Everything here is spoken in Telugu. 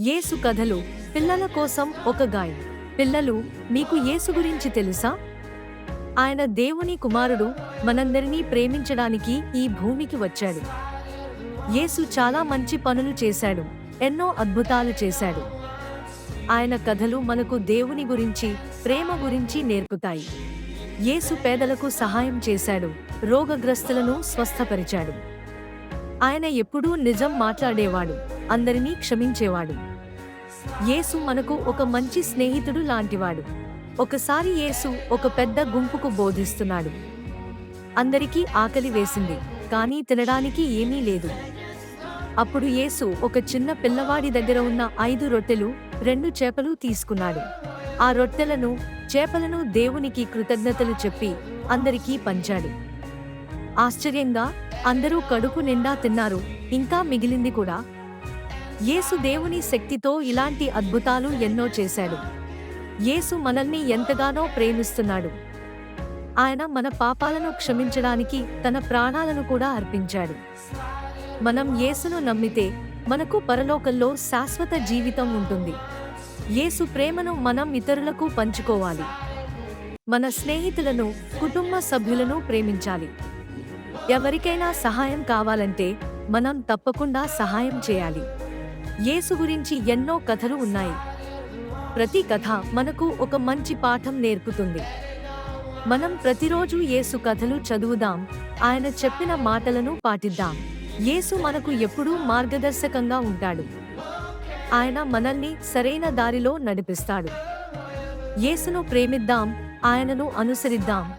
యేసు కథలు పిల్లల కోసం ఒక గాయం. పిల్లలు మీకు యేసు గురించి తెలుసా? ఆయన దేవుని కుమారుడు మనందరినీ ప్రేమించడానికి ఈ భూమికి వచ్చాడు. యేసు చాలా మంచి పనులు చేశాడు. ఎన్నో అద్భుతాలు చేశాడు. ఆయన కథలు మనకు దేవుని గురించి ప్రేమ గురించి నేర్పుతాయి. యేసు పేదలకు సహాయం చేశాడు. రోగగ్రస్తులను స్వస్థపరిచాడు. ఆయన ఎప్పుడూ నిజం మాట్లాడేవాడు అందరినీ క్షమించేవాడు. యేసు మనకు ఒక మంచి స్నేహితుడు లాంటివాడు. ఒకసారి యేసు ఒక పెద్ద గుంపుకు బోధిస్తున్నాడు. అందరికీ ఆకలి వేసింది కానీ తినడానికి ఏమీ లేదు. అప్పుడు యేసు ఒక చిన్న పిల్లవాడి దగ్గర ఉన్న ఐదు రొట్టెలు రెండు చేపలు తీసుకున్నాడు. ఆ రొట్టెలను చేపలను దేవునికి కృతజ్ఞతలు చెప్పి అందరికీ పంచాడు. ఆశ్చర్యంగా అందరూ కడుపు నిండా తిన్నారు ఇంకా మిగిలింది కూడా. యేసు దేవుని శక్తితో ఇలాంటి అద్భుతాలు ఎన్నో చేశాడు. యేసు మనల్ని ఎంతగానో ప్రేమిస్తున్నాడు. ఆయన మన పాపాలను క్షమించడానికి తన ప్రాణాలను కూడా అర్పించాడు. మనం యేసును నమ్మితే మనకు పరలోకంలో శాశ్వత జీవితం ఉంటుంది. యేసు ప్రేమను మనం ఇతరులకు పంచుకోవాలి. మన స్నేహితులను కుటుంబ సభ్యులను ప్రేమించాలి. ఎవరికైనా సహాయం కావాలంటే మనం తప్పకుండా సహాయం చేయాలి. యేసు గురించి ఎన్నో కథలు ఉన్నాయి. ప్రతి కథ మనకు ఒక మంచి పాఠం నేర్పుతుంది. మనం ప్రతిరోజు యేసు కథలు చదువుదాం ఆయన చెప్పిన మాటలను పాటిద్దాం. యేసు మనకు ఎప్పుడూ మార్గదర్శకంగా ఉంటాడు. ఆయన మనల్ని సరైన దారిలో నడిపిస్తాడు. యేసును ప్రేమిద్దాం ఆయనను అనుసరిద్దాం.